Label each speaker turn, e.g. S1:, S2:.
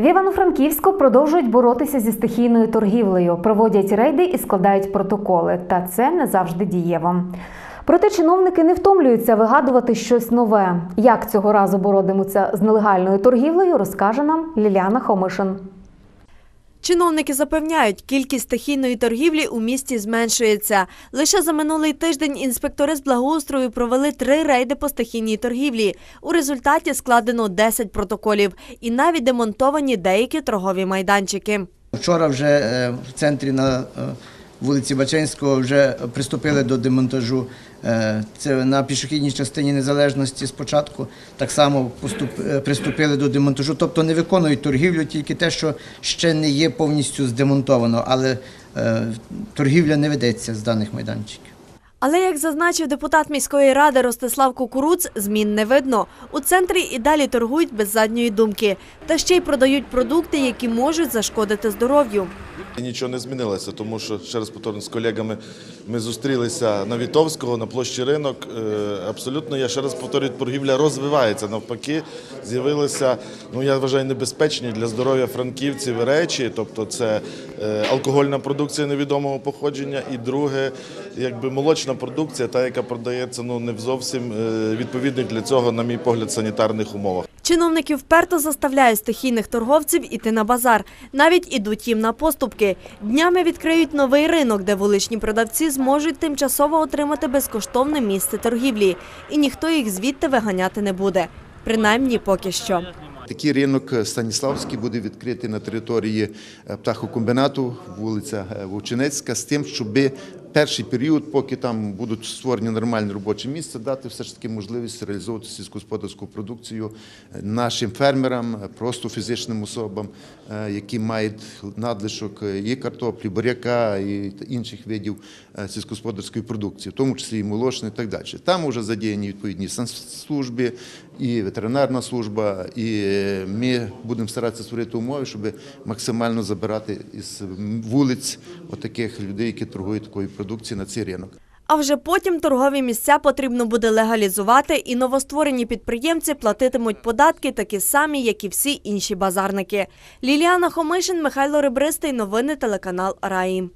S1: В Івано-Франківську продовжують боротися зі стихійною торгівлею, проводять рейди і складають протоколи. Та це не завжди дієво. Проте чиновники не втомлюються вигадувати щось нове. Як цього разу боротимуться з нелегальною торгівлею, розкаже нам Ліліана Хомишин.
S2: Чиновники запевняють, кількість стихійної торгівлі у місті зменшується. Лише за минулий тиждень інспектори з благоустрою провели три рейди по стихійній торгівлі. У результаті складено 10 протоколів і навіть демонтовані деякі торгові майданчики.
S3: Вчора вже е, в центрі на е, вулиці Бачинського вже приступили до демонтажу. Е, Це на пішохідній частині незалежності спочатку так само е, приступили до демонтажу, тобто не виконують торгівлю, тільки те, що ще не є повністю здемонтовано, але е, торгівля не ведеться з даних майданчиків.
S2: Але, як зазначив депутат міської ради Ростислав Кукуруц, змін не видно. У центрі і далі торгують без задньої думки. Та ще й продають продукти, які можуть зашкодити здоров'ю.
S4: Нічого не змінилося, тому що ще раз повторюю, з колегами ми зустрілися на Вітовського, на площі ринок. Е, Абсолютно, я ще раз повторюю, торгівля розвивається. Навпаки, з'явилися, ну я вважаю, небезпечні для здоров'я франківців речі, тобто це е, алкогольна продукція невідомого походження, і друге, якби молочна продукція, та яка продається ну не в зовсім е, відповідних для цього, на мій погляд, санітарних умовах.
S2: Чиновники вперто заставляють стихійних торговців іти на базар. Навіть ідуть їм на поступки. Днями відкриють новий ринок, де вуличні продавці зможуть тимчасово отримати безкоштовне місце торгівлі. І ніхто їх звідти виганяти не буде. Принаймні поки що.
S5: Такий ринок Станіславський буде відкритий на території е, птахокомбінату, вулиця е, Вовчинецька, з тим, щоб перший період, поки там будуть створені нормальні робочі місця, дати все ж таки можливість реалізовувати сільськогосподарську продукцію е, нашим фермерам, е, просто фізичним особам, е, які мають надлишок і картоплі, буряка і інших видів сільськогосподарської продукції, в тому числі і молочної і так далі. Там вже задіяні відповідні санслужби, і ветеринарна служба, і ми будемо старатися створити умови, щоб максимально забирати із вулиць отаких людей, які торгують такою продукцією на цей ринок.
S2: А вже потім торгові місця потрібно буде легалізувати, і новостворені підприємці платитимуть податки такі самі, як і всі інші базарники. Ліліана Хомишин, Михайло Ребристий. Новини телеканал Раї.